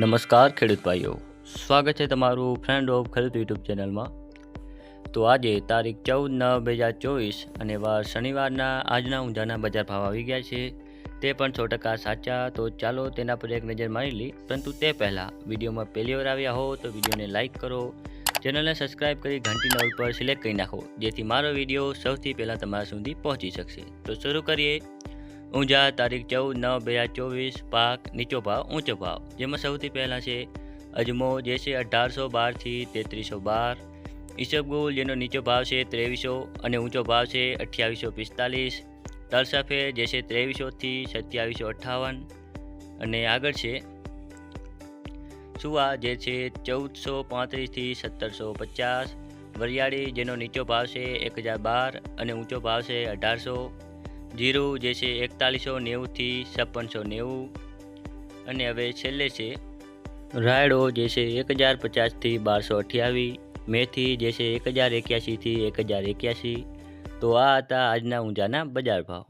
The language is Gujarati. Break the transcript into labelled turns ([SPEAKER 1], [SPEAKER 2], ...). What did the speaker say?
[SPEAKER 1] નમસ્કાર, ખેડૂત ભાઈઓ. સ્વાગત છે તમારું ફ્રેન્ડ ઓફ ખેડૂત યુટ્યુબ ચેનલમાં. તો આજે તારીખ ચૌદ નવ બે હજાર ચોવીસ અને વાર શનિવારના આજના ઊંઝાના બજાર ભાવ આવી ગયા છે. તે પણ સો ટકા સાચા. તો ચાલો તેના પર એક નજર મારી લઈ પરંતુ તે પહેલાં વિડીયોમાં પહેલી વાર આવ્યા હો તો વિડીયોને લાઇક કરો. ચેનલને સબસ્ક્રાઇબ કરી ઘંટીના ઉપર સિલેક્ટ કરી નાખો, જેથી મારો વીડિયો સૌથી પહેલાં તમારા સુધી પહોંચી શકશે. તો શરૂ કરીએ. ઊંઝા તારીખ ચૌદ, નવ, બે હજાર ચોવીસ, પાક, નીચો ભાવ, ઊંચો ભાવ. જેમાં સૌથી પહેલાં છે અજમો, જે છે અઢારસો બારથી તેત્રીસો બાર. ઈસબગુલ જેનો નીચો ભાવ છે ત્રેવીસો અને ઊંચો ભાવ છે અઠ્યાવીસો પિસ્તાલીસ. તલસફેદ જે છે ત્રેવીસોથી સત્યાવીસો અઠ્ઠાવન અને આગળ છે સુવા, જે છે ચૌદસો પાંત્રીસથી સત્તરસો પચાસ. વરિયાળી, જેનો નીચો ભાવ છે એક હજાર બાર અને ઊંચો ભાવ છે અઢારસો. જીરું જે છે એકતાલીસો નેવુંથી છપ્પનસો નેવું. અને હવે છેલ્લે છે, રાયડો જે છે એક હજાર પચાસથી બારસો અઠ્યાવીસ મેથી જે છે એક હજાર એક્યાસીથી એક હજાર એક્યાસી. તો આ હતા આજના ઊંઝાના બજાર ભાવ.